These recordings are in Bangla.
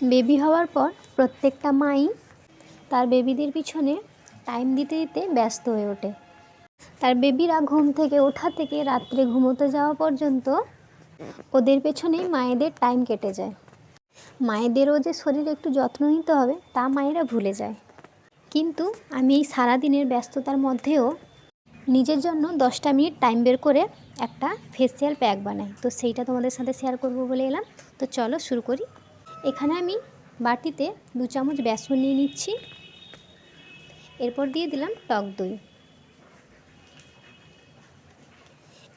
বেবি হওয়ার পর প্রত্যেকটা মাই তার বেবিদের পিছনে টাইম দিতে দিতে ব্যস্ত হয়ে ওঠে। তার বেবিরা ঘুম থেকে ওঠা থেকে রাত্রে ঘুমোতে যাওয়া পর্যন্ত ওদের পেছনেই মায়েদের টাইম কেটে যায়। মায়েদেরও যে শরীরে একটু যত্ন নিতে হবে তা মায়েরা ভুলে যায়। কিন্তু আমি এই সারাদিনের ব্যস্ততার মধ্যেও নিজের জন্য দশটা মিনিট টাইম বের করে একটা ফেসিয়াল প্যাক বানাই। তো সেইটা তোমাদের সাথে শেয়ার করব বলে এলাম। তো চলো শুরু করি। এখানে আমি বাটিতে দু চামচ বেসন নিয়ে নিচ্ছি। এরপর দিয়ে দিলাম টক দই।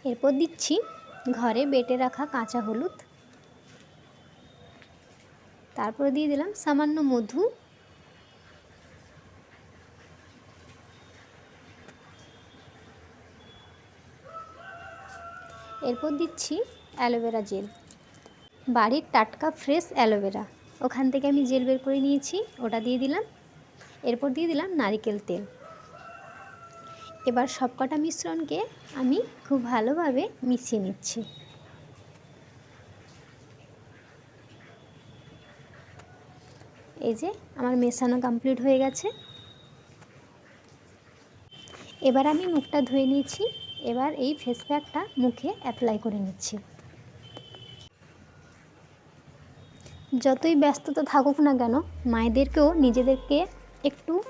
এরপর দিচ্ছি ঘরে বেটে রাখা কাঁচা হলুদ। তারপর দিয়ে দিলাম সামান্য মধু। এরপর দিচ্ছি অ্যালোভেরা জেল। বাড়ির টাটকা ফ্রেশ অ্যালোভেরা। ওখান থেকে আমি জেল বের করে নিয়েছি, ওটা দিয়ে দিলাম। এরপর দিয়ে দিলাম নারিকেল তেল। এবার সবকটা মিশ্রণকে আমি খুব ভালোভাবে মিশিয়ে নিচ্ছি। এই যে আমার মেশানো কমপ্লিট হয়ে গেছে। এবার আমি মুখটা ধুয়ে নিয়েছি। এবার এই ফেস প্যাকটা মুখে অ্যাপ্লাই করে নিচ্ছি। যতই ব্যস্ততা থাকুক না কেন, মায়েদেরকেও নিজেদেরকে একটু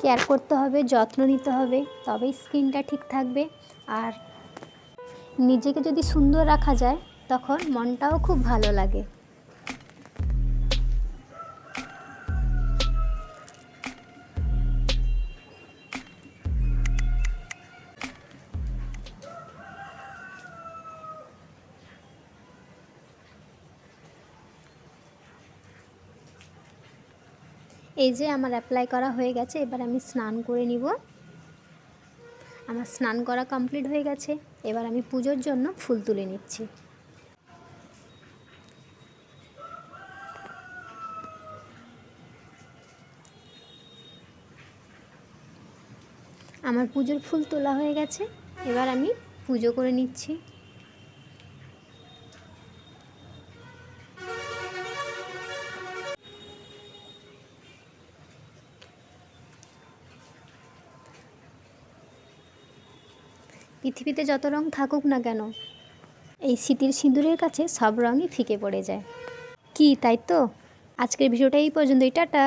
কেয়ার করতে হবে, যত্ন নিতে হবে, তবেই স্কিনটা ঠিক থাকবে। আর নিজেকে যদি সুন্দর রাখা যায়, তখন মনটাও খুব ভালো লাগে। এই যে আমার অ্যাপ্লাই করা হয়ে গেছে, এবার আমি স্নান করে নিব। আমার স্নান করা কমপ্লিট হয়ে গেছে, এবার আমি পুজোর জন্য ফুল তুলে নিচ্ছি। আমার পুজোর ফুল তোলা হয়ে গেছে, এবার আমি পুজো করে নিচ্ছি। পৃথিবীতে যত রং থাকুক না কেন, এই স্মৃতির সিঁদুরের কাছে সব রঙই ফিকে পড়ে যায়। কি, তাই তো? আজকের ভিডিওটা এই পর্যন্তই, টাটা!